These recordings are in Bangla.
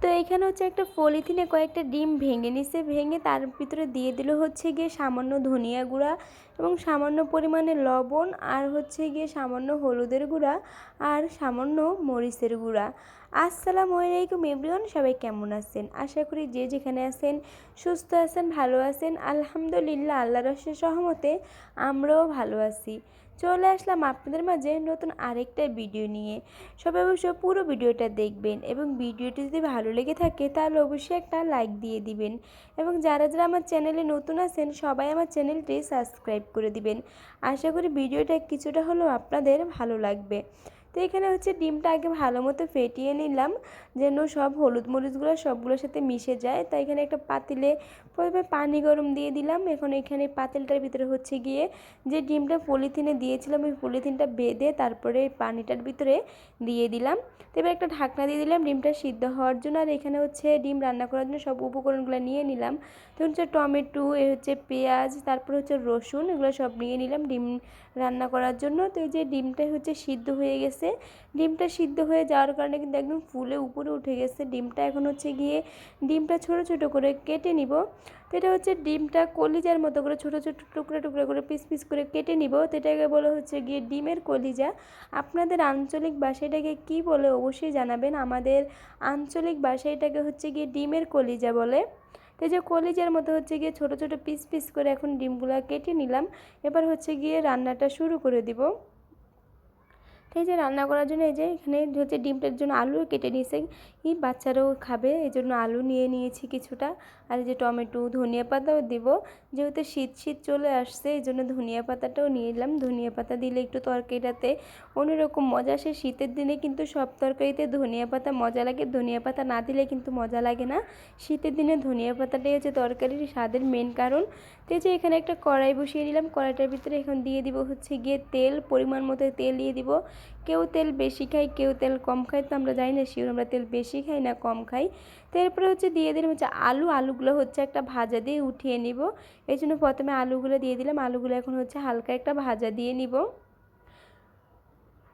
তো এইখানে হচ্ছে একটা পলিথিনে কয়েকটা ডিম ভেঙে নিছে, ভেঙে তার ভিতরে দিয়ে দিল হচ্ছে গিয়ে সামান্য ধনিয়া গুঁড়া এবং সামান্য পরিমাণে লবণ আর হচ্ছে গিয়ে সামান্য হলুদের গুঁড়া আর সামান্য মরিচের গুঁড়া। আসসালামু আলাইকুম এভরিওয়ান, সবাই কেমন আছেন? আশা করি যে যেখানে আছেন সুস্থ আছেন, ভালো আছেন। আলহামদুলিল্লাহ আল্লাহ রসের সহমতে আমরাও ভালো আছি। চলে আসলাম আপনাদের মাঝে নতুন আরেকটা ভিডিও নিয়ে। সবাই অবশ্য পুরো ভিডিওটা দেখবেন এবং ভিডিওটি যদি ভালো লেগে থাকে তাহলে অবশ্যই একটা লাইক দিয়ে দিবেন। এবং যারা যারা আমার চ্যানেলে নতুন আছেন সবাই আমার চ্যানেলটি সাবস্ক্রাইব করে দিবেন। আশা করি ভিডিওটা কিছুটা হলেও আপনাদের ভালো লাগবে। তো এখানে হচ্ছে ডিমটা আগে ভালো মতো ফেটিয়ে নিলাম, যেন সব হলুদ মরিচগুলো সবগুলোর সাথে মিশে যায়। তাই এখানে একটা পাতিলে প্রথমে পানি গরম দিয়ে দিলাম। এখন এখানে পাতিলটার ভিতরে হচ্ছে গিয়ে যে ডিমটা পলিথিনে দিয়েছিলাম, ওই পলিথিনটা বেঁধে তারপরে পানিটার ভিতরে দিয়ে দিলাম। তো এবার একটা ঢাকনা দিয়ে দিলাম ডিমটা সিদ্ধ হওয়ার জন্য। আর এখানে হচ্ছে ডিম রান্না করার জন্য সব উপকরণগুলো নিয়ে নিলাম। তো হচ্ছে টমেটো, এ হচ্ছে পেঁয়াজ, তারপর হচ্ছে রসুন, এগুলো সব নিয়ে নিলাম ডিম রান্না করার জন্য। তো এই যে ডিমটা হচ্ছে সিদ্ধ হয়ে গেছে ডিমটা সিদ্ধ হয়ে যাওয়ার কারণে কিন্তু একদম ফুলে উপরে উঠে গেছে। ডিমটা এখন হচ্ছে গিয়ে ডিমটা ছোট ছোট করে কেটে নিব। তো এটা হচ্ছে ডিমটা কলিজার মতো করে ছোট ছোট টুকরা টুকরা করে পিস পিস করে কেটে নিব। তো এটাকে বলা হচ্ছে গিয়ে ডিমের কলিজা। আপনাদের আঞ্চলিক ভাষাটাকে কী বলে অবশ্যই জানাবেন। আমাদের আঞ্চলিক ভাষাটাকে হচ্ছে গিয়ে ডিমের কলিজা বলে। তো যে কলিজার মতো হচ্ছে গিয়ে ছোট ছোট পিস পিস করে এখন ডিমগুলো কেটে নিলাম। এবার হচ্ছে গিয়ে রান্নাটা শুরু করে দিব। এই যে রান্না করার জন্য এই যে এখানে হচ্ছে ডিমটার জন্য আলু কেটে নিয়েছে এই বাচ্চারাও খাবে, এই জন্য আলু নিয়ে নিয়েছি কিছুটা। আর এই যে টমেটো, ধনিয়া পাতাও দেবো। যেহেতু শীত শীত চলে আসছে, এই জন্য ধনিয়া পাতাটাও নিয়ে এলাম ধনিয়া পাতা দিলে একটু তরকারিটাতে অন্যরকম মজা আসে। শীতের দিনে কিন্তু সব তরকারিতে ধনিয়া পাতা মজা লাগে। ধনিয়া পাতা না দিলে কিন্তু মজা লাগে না। শীতের দিনে ধনিয়া পাতাটাই হচ্ছে তরকারির স্বাদের মেন কারণ। তো যে এখানে একটা কড়াই বসিয়ে নিলাম। কড়াইটার ভিতরে এখন দিয়ে দিব হচ্ছে গিয়ে তেল, পরিমাণ মতো তেল দিয়ে দিব। কেউ তেল বেশি খাই, কেউ তেল কম খাই, তো আমরা জানি না শিওর আমরা তেল বেশি খাই না কম খাই। তো এরপরে হচ্ছে দিয়ে দিলাম হচ্ছে আলু, আলুগুলো হচ্ছে একটা ভাজা দিয়ে উঠিয়ে নিব। এই জন্য প্রথমে আলুগুলো দিয়ে দিলাম, আলুগুলো এখন হচ্ছে হালকা একটা ভাজা দিয়ে নিব।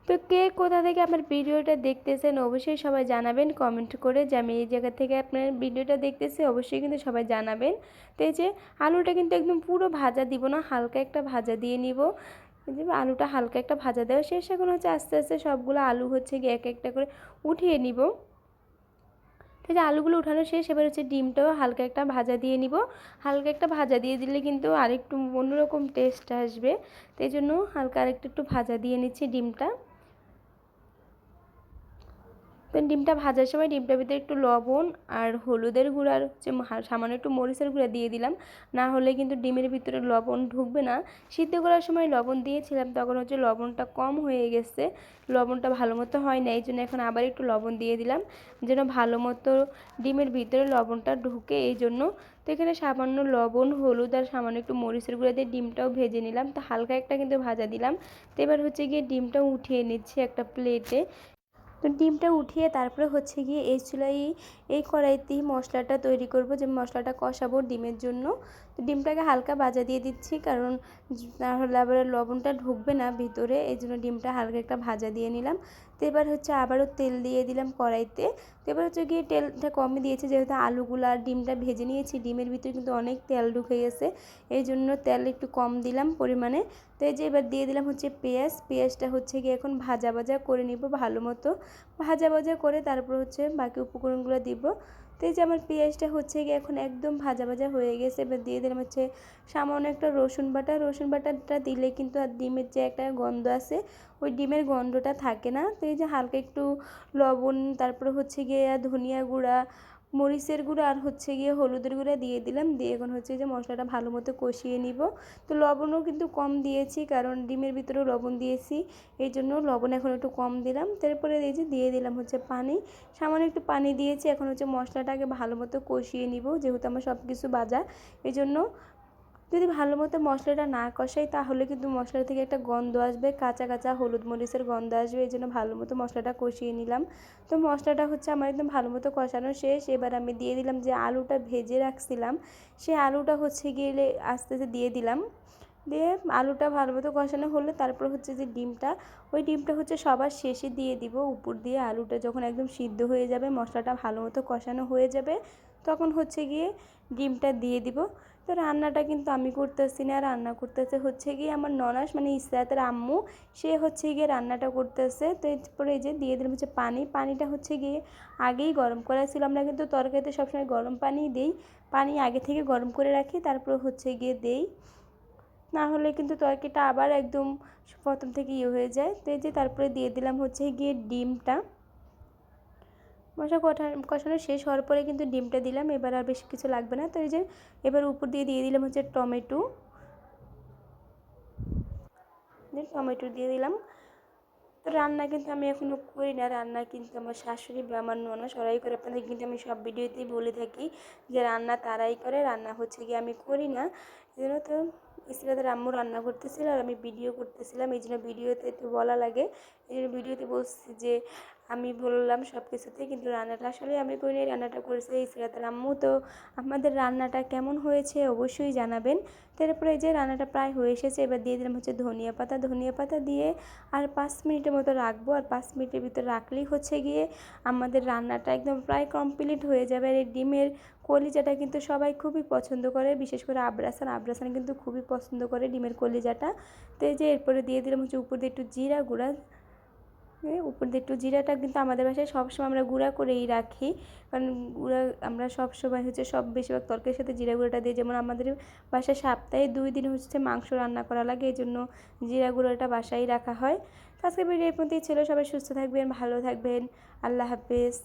তো কে কোথা থেকে আপনার ভিডিওটা দেখতেছেন অবশ্যই সবাই জানাবেন কমেন্ট করে যে আমি এই জায়গা থেকে আপনার ভিডিওটা দেখতেছি, অবশ্যই কিন্তু সবাই জানাবেন। তো এই যে আলুটা কিন্তু একদম পুরো ভাজা দিব না, হালকা একটা ভাজা দিয়ে নিব। আলুটা হালকা একটা ভাজা দেওয়া শেষ, এখন হচ্ছে আস্তে আস্তে সবগুলো আলু হচ্ছে গিয়ে এক একটা করে উঠিয়ে নিব। তো যে আলুগুলো উঠানো শেষ, এবার হচ্ছে ডিমটাও হালকা একটা ভাজা দিয়ে নিব। হালকা একটা ভাজা দিয়ে দিলে কিন্তু আরেকটু অন্যরকম টেস্ট আসবে। তো এই জন্য হালকা আরেকটু একটু ভাজা দিয়ে নিচ্ছি ডিমটা। তো ডিমটা ভাজার সময় ডিমটার ভিতরে একটু লবণ আর হলুদের গুঁড়া আর হচ্ছে সামান্য একটু মরিচের গুঁড়া দিয়ে দিলাম। না হলে কিন্তু ডিমের ভিতরে লবণ ঢুকবে না। সিদ্ধ করার সময় লবণ দিয়েছিলাম, তখন হচ্ছে লবণটা কম হয়ে গেছে। লবণটা ভালো মতো হয় না এই জন্য এখন আবার একটু লবণ দিয়ে দিলাম, যেন ভালো মতো ডিমের ভিতরে লবণটা ঢুকে। এই জন্য তো এখানে সামান্য লবণ, হলুদ আর সামান্য একটু মরিচের গুঁড়া দিয়ে ডিমটাও ভেজে নিলাম। তো হালকা একটা কিন্তু ভাজা দিলাম। তো এবার হচ্ছে গিয়ে ডিমটা উঠিয়ে নিচ্ছি একটা প্লেটে তো ডিমটা উঠিয়ে তারপরে হচ্ছে গিয়ে এই চুলাই এই কড়াইতেই মশলাটা তৈরি করব। যে মশলাটা কষাবো ডিমের জন্য। তো ডিমটাকে হালকা ভাজা দিয়ে দিচ্ছি, কারণ তাহলে আবার লবণটা ঢুকবে না ভিতরে, এই জন্য ডিমটা হালকা একটা ভাজা দিয়ে নিলাম। তো এবার হচ্ছে আবারও তেল দিয়ে দিলাম কড়াইতে। তো এবার হচ্ছে গিয়ে তেলটা কমে দিয়েছে, যেহেতু আলুগুলো আর ডিমটা ভেজে নিয়েছি, ডিমের ভিতরে কিন্তু অনেক তেল ঢুকে গেছে, এই জন্য তেল একটু কম দিলাম পরিমাণে। তো এই যে এবার দিয়ে দিলাম হচ্ছে পেঁয়াজ, পেঁয়াজটা হচ্ছে গিয়ে এখন ভাজা ভাজা করে নিব ভালো মতো। ভাজা ভাজা করে তারপর হচ্ছে বাকি উপকরণগুলো দিব তো এই যে আমার পেঁয়াজটা হচ্ছে গিয়ে এখন একদম ভাজা ভাজা হয়ে গেছে। এবার দিয়ে দিলাম হচ্ছে সামান্য একটা রসুন বাটা। রসুন বাটাটা দিলে কিন্তু আর ডিমের যে একটা গন্ধ আছে, ওই ডিমের গন্ধটা থাকে না। তো এই যে হালকা একটু লবণ, তারপরে হচ্ছে গিয়ে ধনিয়া গুঁড়া মরিচের গুঁড়ো আর হচ্ছে গিয়ে হলুদের গুঁড়া দিয়ে দিলাম। দিয়ে এখন হচ্ছে যে মশলাটা ভালো মতো কষিয়ে নিব। তো লবণও কিন্তু কম দিয়েছি, কারণ ডিমের ভিতরেও লবণ দিয়েছি, এই জন্য লবণ এখন একটু কম দিলাম। তারপরে এই যে দিয়ে দিলাম হচ্ছে পানি। সামান্য একটু পানি দিয়েছি, এখন হচ্ছে মশলাটাকে ভালো মতো কষিয়ে নিব, যেহেতু আমার সব কিছু বাজা এই জন্য যদি ভালো মতো মশলাটা না কষাই, তাহলে কিন্তু মশলা থেকে একটা গন্ধ আসবে, কাঁচা কাঁচা হলুদ মরিচের গন্ধ আসবে, এই জন্য ভালো মতো মশলাটা কষিয়ে নিলাম। তো মশলাটা হচ্ছে আমার একদম ভালো মতো কষানো শেষ। এবার আমি দিয়ে দিলাম যে আলুটা ভেজে রাখছিলাম, সেই আলুটা হচ্ছে গিয়ে আস্তে আস্তে দিয়ে দিলাম। দিয়ে আলুটা ভালো মতো কষানো হলে তারপর হচ্ছে যে ডিমটা, ওই ডিমটা হচ্ছে সবার শেষে দিয়ে দিব। উপর দিয়ে আলুটা যখন একদম সিদ্ধ হয়ে যাবে, মশলাটা ভালো মতো কষানো হয়ে যাবে, তখন হচ্ছে গিয়ে ডিমটা দিয়ে দিব। তো রান্নাটা কিন্তু আমি করতেছি না, রান্না করতেছে হচ্ছে গিয়ে আমার ননাস মানে ইসরাতের আম্মু, সে হচ্ছে গিয়ে রান্নাটা করতেছে। তো এরপরে এই যে দিয়ে দিলাম হচ্ছে পানি, পানিটা হচ্ছে গিয়ে আগেই গরম করা ছিল। আমরা কিন্তু তরকারিতে সবসময় গরম পানি দিই, পানি আগে থেকে গরম করে রাখি, তারপর হচ্ছে গিয়ে দেই। না হলে কিন্তু তরকারিটা আবার একদম প্রথম থেকে ইয়ে হয়ে যায়। তো এই যে তারপরে দিয়ে দিলাম হচ্ছে গিয়ে ডিমটা। মশলা কষা কষানো শেষ হওয়ার পরে কিন্তু ডিমটা দিলাম, এবার আর বেশি কিছু লাগবে না। তো এই যে এবার উপর দিয়ে দিয়ে দিলাম হচ্ছে টমেটো। টমেটো দিয়ে দিলাম। তো রান্না কিন্তু আমি এখনও করি না, রান্না কিন্তু আমার শাশুড়ি বা আমার ননা সবাই করে। আপনাদের কিন্তু আমি সব ভিডিওতেই বলে থাকি যে রান্না তারাই করে, রান্না হচ্ছে গিয়ে আমি করি না। এই জন্য তো ইসরাতের আম্মু রান্না করতেছিল আর আমি ভিডিও করতেছিলাম। এই জন্য ভিডিওতে একটু বলা লাগে। এই জন্য ভিডিওতে বলছি যে আমি বললাম সব কিছুতে কিন্তু রান্নাটা আসলে আমি করি রান্নাটা করেছে ইসরাতের আম্মু। তো আমাদের রান্নাটা কেমন হয়েছে অবশ্যই জানাবেন। তারপরে এই যে রান্নাটা প্রায় হয়ে এসেছে, এবার দিয়ে দিলাম হচ্ছে ধনিয়া পাতা। ধনিয়া পাতা দিয়ে আর পাঁচ মিনিটের মতো রাখব, আর পাঁচ মিনিটের ভিতর রাখলেই হচ্ছে গিয়ে আমাদের রান্নাটা একদম প্রায় কমপ্লিট হয়ে যাবে। আর এই ডিমের কলিজাটা কিন্তু সবাই খুবই পছন্দ করে, বিশেষ করে আব্রাসান। আব্রাসান কিন্তু খুবই পছন্দ করে ডিমের কলিজাটা। তো এই যে এরপরে দিয়ে দিলাম হচ্ছে উপর দিয়ে একটু জিরা গুঁড়া উপর দিয়ে একটু জিরাটা কিন্তু আমাদের বাসায় সবসময় আমরা গুঁড়া করেই রাখি। কারণ গুঁড়া আমরা সবসময় হচ্ছে সব বেশিরভাগ তরকারির সাথে জিরা গুঁড়াটা দিই। যেমন আমাদের বাসায় সপ্তাহে দুই দিন হচ্ছে মাংস রান্না করা লাগে, এই জন্য জিরা গুঁড়োটা বাসায় রাখা হয়। আজকে ভিডিও এই পর্যন্তই ছিল। সবাই সুস্থ থাকবেন, ভালো থাকবেন। আল্লাহ হাফেজ।